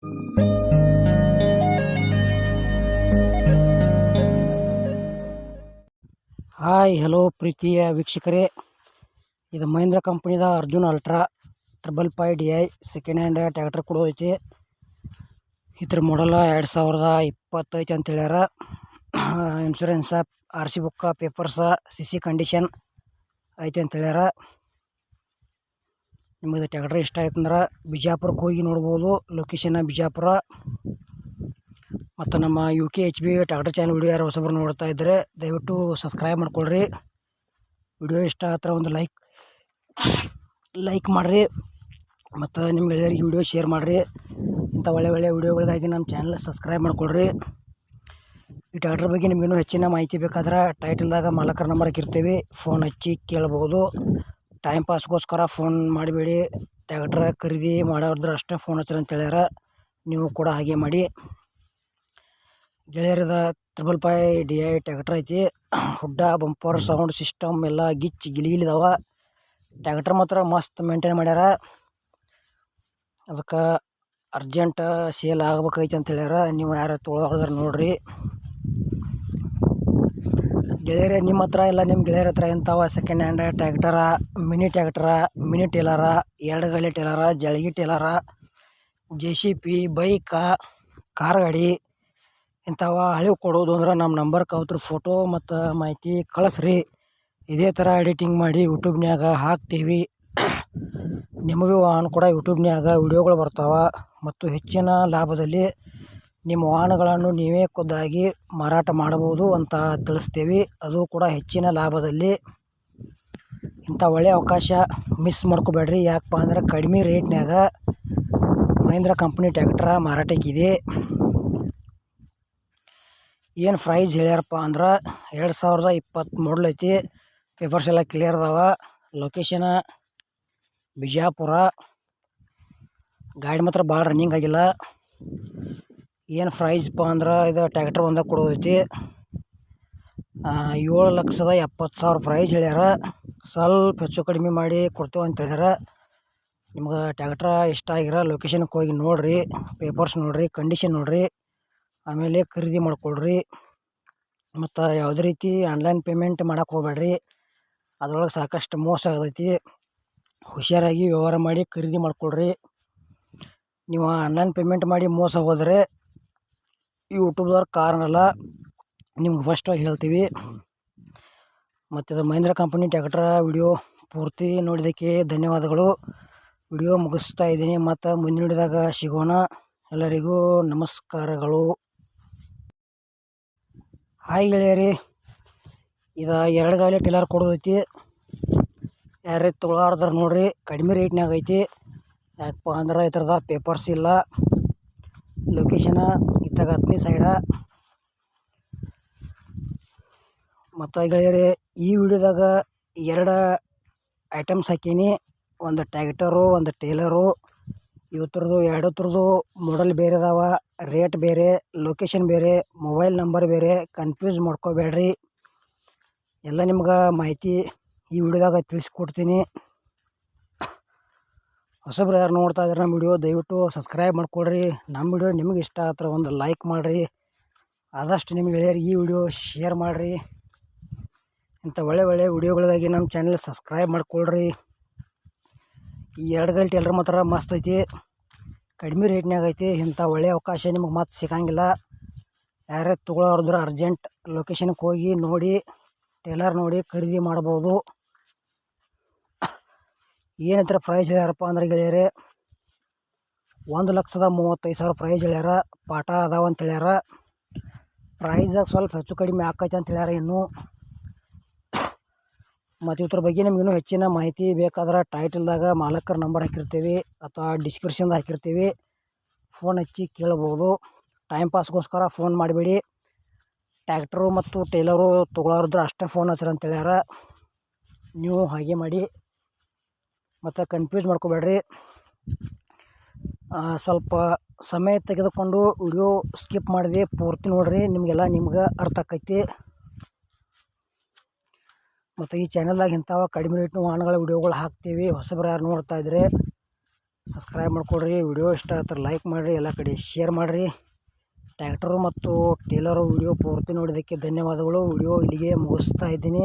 Hi hello ಪ್ರೀತಿಯ ವೀಕ್ಷಕರೇ. ಇದು Mahindra ಕಂಪ್ನಿದ Arjun ultra triple five D I second hand tractor ಐತಿ. ಇದ್ರ ಮಾಡಲ್ಲ ಎರಡು ಸಾವಿರದ ಇಪ್ಪತ್ತೈತಿ ಅಂತ ಹೇಳ್ಯಾರ. ಇನ್ಶೂರೆನ್ಸ ಆರ್ ಸಿ ಬುಕ್ಕ ಪೇಪರ್ಸ ಸಿ ಸಿ ಕಂಡೀಷನ್ ಐತಿ ಅಂತ ಹೇಳ್ಯಾರ. ನಿಮಗೆ ಟ್ಯಾಕ್ಟ್ರ್ ಇಷ್ಟ ಆಯ್ತಂದ್ರೆ ಬಿಜಾಪುರಕ್ಕೆ ಹೋಗಿ ನೋಡ್ಬೋದು. ಲೊಕೇಶನ್ ಬಿಜಾಪುರ. ಮತ್ತು ನಮ್ಮ U K H B tractor channel video ಯಾರು ಹೊಸಬ್ರು ನೋಡ್ತಾ ಇದ್ದರೆ ದಯವಿಟ್ಟು ಸಬ್ಸ್ಕ್ರೈಬ್ ಮಾಡ್ಕೊಳ್ರಿ. ವಿಡಿಯೋ ಇಷ್ಟ ಆದ್ರೆ ಒಂದು ಲೈಕ್ ಲೈಕ್ ಮಾಡಿರಿ. ಮತ್ತು ನಿಮ್ಮ ಗೆಳೆಯರಿಗೆ ವಿಡಿಯೋ ಶೇರ್ ಮಾಡಿರಿ. ಇಂಥ ಒಳ್ಳೆ ಒಳ್ಳೆ ವಿಡಿಯೋಗಳಿಗಾಗಿ ನಮ್ಮ ಚಾನಲ್ ಸಬ್ಸ್ಕ್ರೈಬ್ ಮಾಡ್ಕೊಳ್ರಿ. ಈ ಟ್ಯಾಕ್ಟ್ರ್ ಬಗ್ಗೆ ನಿಮಗಿನ್ನೂ ಹೆಚ್ಚಿನ ಮಾಹಿತಿ ಬೇಕಾದ್ರೆ ಟೈಟಲ್ದಾಗ ಮಾಲಕರ ನಂಬರ್ ಇರ್ತೀವಿ. ಫೋನ್ ಹಚ್ಚಿ ಕೇಳ್ಬೋದು. ಟೈಮ್ ಪಾಸ್ಗೋಸ್ಕರ ಫೋನ್ ಮಾಡಬೇಡಿ. ಟ್ಯಾಕ್ಟ್ರ ಖರೀದಿ ಮಾಡೋದ್ರ ಅಷ್ಟೇ ಫೋನ್ ಹಚ್ಚಿರಿ ಅಂತ ಹೇಳ್ಯಾರ. ನೀವು ಕೂಡ ಹಾಗೆ ಮಾಡಿ. ಗೆಳೆಯರದ triple five D I tractor ಐತಿ. ಹುಡ್ಡ ಬಂಪರ್ ಸೌಂಡ್ ಸಿಸ್ಟಮ್ ಎಲ್ಲ ಗಿಚ್ ಗಿಲಿಗಿಲಿದಾವ ಟ್ಯಾಕ್ಟ್ರ್ ಮಾತ್ರ ಮಸ್ತ್ ಮೇಂಟೈನ್ ಮಾಡ್ಯಾರ. ಅದಕ್ಕೆ ಅರ್ಜೆಂಟ್ ಸೇಲ್ ಆಗ್ಬೇಕೈತಿ ಅಂತ ಹೇಳ್ಯಾರ. ನೀವು ಯಾರು ತೊಗೊಳೋದ್ರ ನೋಡ್ರಿ. ಗೆಳೆಯರೇ, ನಿಮ್ಮ ಹತ್ರ ಇಲ್ಲ, ನಿಮ್ಮ ಗೆಳೆಯರ ಹತ್ರ ಇಂಥವ ಸೆಕೆಂಡ್ ಹ್ಯಾಂಡ್ ಟ್ಯಾಕ್ಟರ ಮಿನಿ ಟ್ಯಾಕ್ಟರ ಮಿನಿ ಟೇಲರ ಎರಡು ಗಾಲಿ ಟೇಲರ ಜಳಗಿ ಟೇಲರ ಜೆ ಸಿ ಪಿ ಬೈಕ ಕಾರ್ ಗಾಡಿ, ಇಂಥವ ಹಳಿವು ಕೊಡೋದು ಅಂದ್ರೆ ನಮ್ಮ ನಂಬರ್ ಕವತ್ರ ಫೋಟೋ ಮತ್ತು ಮಾಹಿತಿ ಕಳಿಸ್ರಿ. ಇದೇ ಥರ ಎಡಿಟಿಂಗ್ ಮಾಡಿ ಯೂಟ್ಯೂಬ್ನ್ಯಾಗ ಹಾಕ್ತೀವಿ. ನಿಮಗೂ ಕೂಡ ಯೂಟ್ಯೂಬ್ನ್ಯಾಗ ವಿಡಿಯೋಗಳು ಬರ್ತಾವೆ. ಮತ್ತು ಹೆಚ್ಚಿನ ಲಾಭದಲ್ಲಿ ನಿಮ್ಮ ವಾಹನಗಳನ್ನು ನೀವೇ ಖುದ್ದಾಗಿ ಮಾರಾಟ ಮಾಡಬಹುದು ಅಂತ ತಿಳಿಸ್ತೀವಿ. ಅದು ಕೂಡ ಹೆಚ್ಚಿನ ಲಾಭದಲ್ಲಿ. ಇಂಥ ಒಳ್ಳೆಯ ಅವಕಾಶ ಮಿಸ್ ಮಾಡ್ಕೋಬೇಡ್ರಿ. ಯಾಕಪ್ಪ ಅಂದ್ರೆ ಕಡಿಮೆ ರೇಟ್ನ್ಯಾಗ ಮಹೇಂದ್ರ ಕಂಪ್ನಿ ಟ್ಯಾಕ್ಟ್ರ ಮಾರಾಟಕ್ಕಿದೆ. ಏನು ಪ್ರೈಸ್ ಹೇಳ್ಯಾರಪ್ಪ ಅಂದ್ರೆ ಎರಡು ಸಾವಿರದ ಇಪ್ಪತ್ತು ಮಾಡಲ್ ಐತಿ. ಪೇಪರ್ಸ್ ಎಲ್ಲ ಕ್ಲಿಯರ್ ಅದಾವ. ಲೊಕೇಶನ ಬಿಜಾಪುರ. ಗಾಡಿ ಮಾತ್ರ ಭಾಳ ರನ್ನಿಂಗ್ ಆಗಿಲ್ಲ. ಏನು ಪ್ರೈಸ್ಪ ಅಂದ್ರೆ ಇದು ಟ್ಯಾಕ್ಟ್ರ್ ಒಂದಾಗ ಕೊಡೋದೈತಿ. ಏಳು ಲಕ್ಷದ ಎಪ್ಪತ್ತು ಸಾವಿರ ಪ್ರೈಸ್ ಹೇಳ್ಯಾರ. ಸ್ವಲ್ಪ ಹೆಚ್ಚು ಕಡಿಮೆ ಮಾಡಿ ಕೊಡ್ತೇವೆ ಅಂತ ಹೇಳ್ಯಾರ. ನಿಮ್ಗೆ ಟ್ಯಾಕ್ಟ್ರ ಇಷ್ಟ ಆಗಿರ ಲೊಕೇಶನ್ಗೆ ಹೋಗಿ ನೋಡಿರಿ ಪೇಪರ್ಸ್ ನೋಡಿರಿ ಕಂಡೀಷನ್ ನೋಡಿರಿ, ಆಮೇಲೆ ಖರೀದಿ ಮಾಡ್ಕೊಳ್ರಿ. ಮತ್ತು ಯಾವುದೇ ರೀತಿ ಆನ್ಲೈನ್ ಪೇಮೆಂಟ್ ಮಾಡೋಕೆ ಹೋಗ್ಬೇಡ್ರಿ. ಅದ್ರೊಳಗೆ ಸಾಕಷ್ಟು ಮೋಸ ಆಗತೈತಿ. ಹುಷಾರಾಗಿ ವ್ಯವಹಾರ ಮಾಡಿ ಖರೀದಿ ಮಾಡ್ಕೊಳ್ರಿ. ನೀವು ಆನ್ಲೈನ್ ಪೇಮೆಂಟ್ ಮಾಡಿ ಮೋಸ ಹೋದರೆ ಯೂಟ್ಯೂಬ್ದವ್ರ ಅಲ್ಲ ನಿಮ್ಗೆ ಫಸ್ಟಾಗಿ ಹೇಳ್ತೀವಿ. ಮತ್ತು ಇದು ಮಹೇಂದ್ರ ಕಂಪನಿ ಟ್ಯಾಕ್ಟ್ರ ವಿಡಿಯೋ ಪೂರ್ತಿ ನೋಡಿದ್ದಕ್ಕೆ ಧನ್ಯವಾದಗಳು. ವಿಡಿಯೋ ಮುಗಿಸ್ತಾ ಇದ್ದೀನಿ. ಮತ್ತು ಮುಂದಿನ ಹಿಡಿದಾಗ ಸಿಗೋಣ. ಎಲ್ಲರಿಗೂ ನಮಸ್ಕಾರಗಳು. ಹಾಯ್ ಗೆಳೆಯರಿ. ಇದು ಎರಡು ಗಾಲಿ ಟಿಲ್ಲರ್ ಕೊಡೋದೈತಿ. ಯಾರೇ ತೊಗೊಳಾರ್ದಾರ ನೋಡಿರಿ. ಕಡಿಮೆ ರೇಟ್ನಾಗ ಐತಿ. ಯಾಕಪ್ಪ ಅಂದ್ರೆ ಈ ಥರದ ಪೇಪರ್ಸ್ ಇಲ್ಲ. ಲೊಕೇಶನ ಇತ್ತಾಗ ಹತ್ತನೇ ಸೈಡ ಮತ್ತು ಗೆಳೆಯರಿ, ಈ ವಿಡಿಯೋದಾಗ ಎರಡು ಐಟಮ್ಸ್ ಹಾಕೀನಿ. ಒಂದು ಟ್ಯಾಕ್ಟರು ಒಂದು ಟೇಲರು ಇವತ್ತರದು ಎರಡು ಥರದ್ದು ಮಾಡಲ್ ಬೇರೆ ಅದಾವ. ರೇಟ್ ಬೇರೆ ಲೊಕೇಶನ್ ಬೇರೆ ಮೊಬೈಲ್ ನಂಬರ್ ಬೇರೆ ಕನ್ಫ್ಯೂಸ್ ಮಾಡ್ಕೋಬೇಡ್ರಿ. ಎಲ್ಲ ನಿಮ್ಗೆ ಮಾಹಿತಿ ಈ ವಿಡಿಯೋದಾಗ ತಿಳಿಸ್ಕೊಡ್ತೀನಿ. ಹೊಸಬ್ರು ಯಾರು ನೋಡ್ತಾ ಇದ್ದಾರೆ ನಮ್ಮ ವಿಡಿಯೋ ದಯವಿಟ್ಟು ಸಬ್ಸ್ಕ್ರೈಬ್ ಮಾಡ್ಕೊಳ್ರಿ. ನಮ್ಮ ವಿಡಿಯೋ ನಿಮಗೆ ಇಷ್ಟ ಆದ್ರೆ ಒಂದು ಲೈಕ್ ಮಾಡಿರಿ. ಆದಷ್ಟು ನಿಮ್ಗೆ ಹೇಳಿ ಈ ವಿಡಿಯೋ ಶೇರ್ ಮಾಡಿರಿ. ಇಂಥ ಒಳ್ಳೆ ಒಳ್ಳೆ ವಿಡಿಯೋಗಳಿಗಾಗಿ ನಮ್ಮ ಚಾನಲ್ ಸಬ್ಸ್ಕ್ರೈಬ್ ಮಾಡ್ಕೊಳ್ರಿ. ಈ ಎರಡು ಗಂಟೆ ಎಲ್ಲರ ಮಾತ್ರ ಮಸ್ತ್ ಐತಿ. ಕಡಿಮೆ ರೇಟ್ನಾಗ ಐತಿ. ಇಂಥ ಒಳ್ಳೆ ಅವಕಾಶ ನಿಮಗೆ ಮತ್ತೆ ಸಿಗಂಗಿಲ್ಲ. ಯಾರೇ ತೊಗೊಳೋರ್ದ್ರೆ ಅರ್ಜೆಂಟ್ ಲೊಕೇಶನ್ಗೆ ಹೋಗಿ ನೋಡಿ ಟೇಲರ್ ನೋಡಿ ಖರೀದಿ ಮಾಡ್ಬೋದು. ಏನಂತರ ಪ್ರೈಸ್ ಹೇಳ್ಯಾರಪ್ಪ ಅಂದ್ರೆ ಗೆಳೆಯರೆ, ಒಂದು ಲಕ್ಷದ ಮೂವತ್ತೈದು ಸಾವಿರ ಪ್ರೈಸ್ ಹೇಳ್ಯಾರ, ಪಾಠ ಅದಾವ ಅಂತ ಹೇಳ್ಯಾರ. ಪ್ರೈಸ್ ಸ್ವಲ್ಪ ಹೆಚ್ಚು ಕಡಿಮೆ ಆಕೈತೆ ಅಂತ ಹೇಳ್ಯಾರ ಇನ್ನು. ಮತ್ತು ಇದ್ರ ಬಗ್ಗೆ ನಿಮ್ಗೆ ಇನ್ನೂ ಹೆಚ್ಚಿನ ಮಾಹಿತಿ ಬೇಕಾದ್ರೆ ಟೈಟಲ್ದಾಗ ಮಾಲಕರ ನಂಬರ್ ಹಾಕಿರ್ತೀವಿ ಅಥವಾ ಡಿಸ್ಕ್ರಿಪ್ಷನ್ದಾಗ ಹಾಕಿರ್ತೀವಿ. ಫೋನ್ ಹಚ್ಚಿ ಕೇಳ್ಬೋದು. ಟೈಮ್ ಪಾಸ್ಗೋಸ್ಕರ ಫೋನ್ ಮಾಡಬೇಡಿ. ಟ್ಯಾಕ್ಟ್ರು ಮತ್ತು ಟೈಲರು ತೊಗೊಳೋರಿದ್ರೆ ಅಷ್ಟೇ ಫೋನ್ ಹಚ್ಚಿರಿ ಅಂತ ಹೇಳ್ಯಾರ. ನೀವು ಹಾಗೆ ಮಾಡಿ. ಮತ್ತು ಕನ್ಫ್ಯೂಸ್ ಮಾಡ್ಕೋಬೇಡ್ರಿ. ಸ್ವಲ್ಪ ಸಮಯ ತೆಗೆದುಕೊಂಡು ವಿಡಿಯೋ ಸ್ಕಿಪ್ ಮಾಡಿದೆ, ಪೂರ್ತಿ ನೋಡಿರಿ, ನಿಮಗೆಲ್ಲ ನಿಮ್ಗೆ ಅರ್ಥ ಆಕೈತಿ. ಮತ್ತು ಈ ಚಾನಲ್ದಾಗ ಇಂಥವ ಕಡಿಮೆ ರೇಟ್ನ ವಾಹನಗಳ ವಿಡಿಯೋಗಳು ಹಾಕ್ತೀವಿ. ಹೊಸಬ್ರು ಯಾರು ನೋಡ್ತಾ ಇದ್ರೆ ಸಬ್ಸ್ಕ್ರೈಬ್ ಮಾಡ್ಕೊಳ್ರಿ ವಿಡಿಯೋ ಇಷ್ಟ ಆದ್ರೆ ಲೈಕ್ ಮಾಡಿರಿ, ಎಲ್ಲ ಕಡೆ ಶೇರ್ ಮಾಡಿರಿ. ಟ್ಯಾಕ್ಟರು ಮತ್ತು ಟೇಲರು ವಿಡಿಯೋ ಪೂರ್ತಿ ನೋಡಿದ್ದಕ್ಕೆ ಧನ್ಯವಾದಗಳು. ವಿಡಿಯೋ ಇಲ್ಲಿಗೆ ಮುಗಿಸ್ತಾ ಇದ್ದೀನಿ.